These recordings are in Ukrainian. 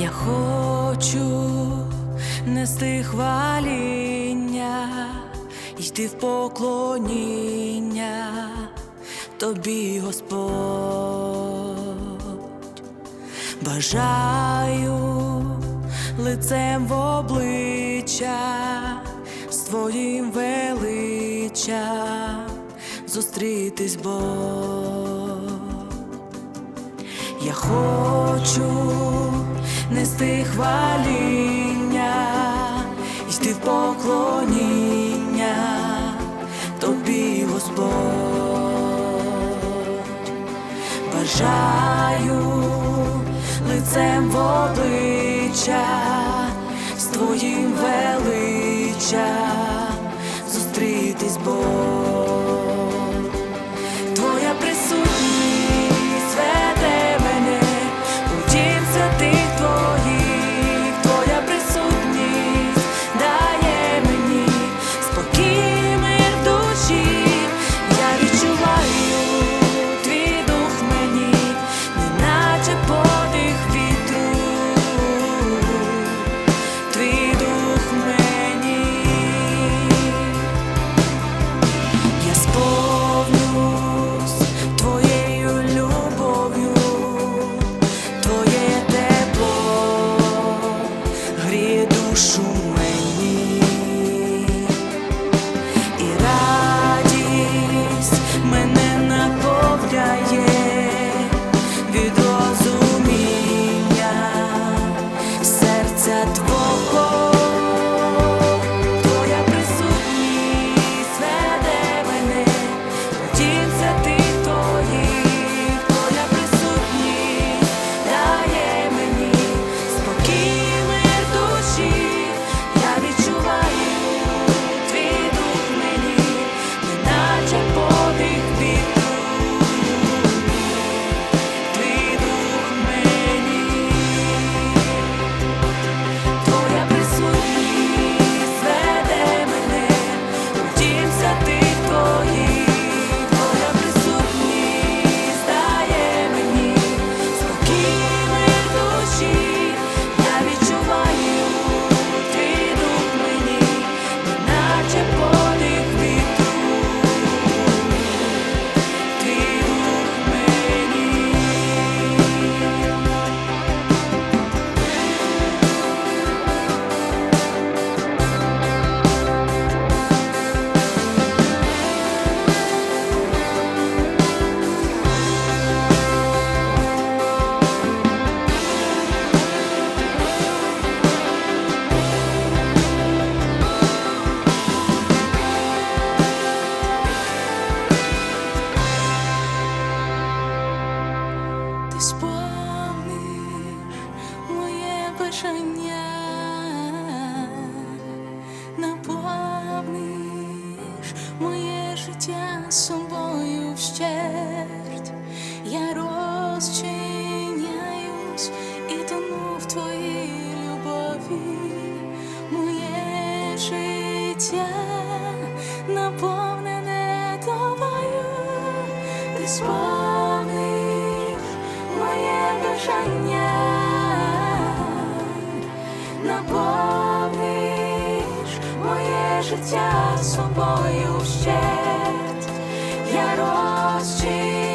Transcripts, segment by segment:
Я хочу нести хваління, йти в поклоніння тобі, Господь. Бажаю лицем в обличчя з твоїм величчям зустрітись Бог. Я хочу нести хваління, йти в поклоніння тобі, Господь. Бажаю лицем в обличчя з твоїм величчям зустрітись Бог. Бажання, наповниш моє життя собою вщерть. Я розчиняюсь і тону в твоїй любові, моє життя наповнене тобою, ти сповниш моє бажання, наповниш моє життя собою вщерть. Я розчиняюсь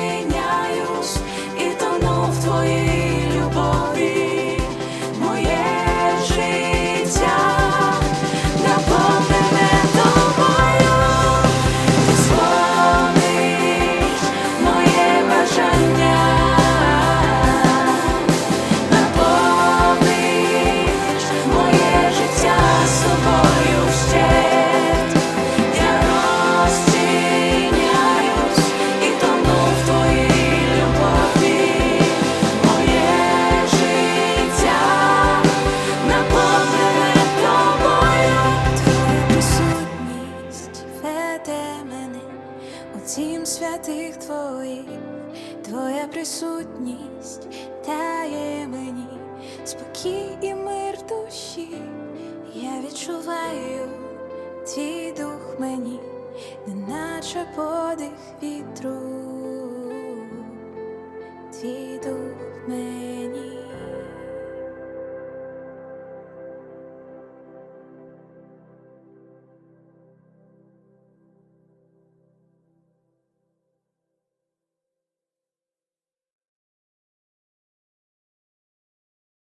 присутність дає мені спокій і мир душі. Я відчуваю твій дух мені, неначе подих.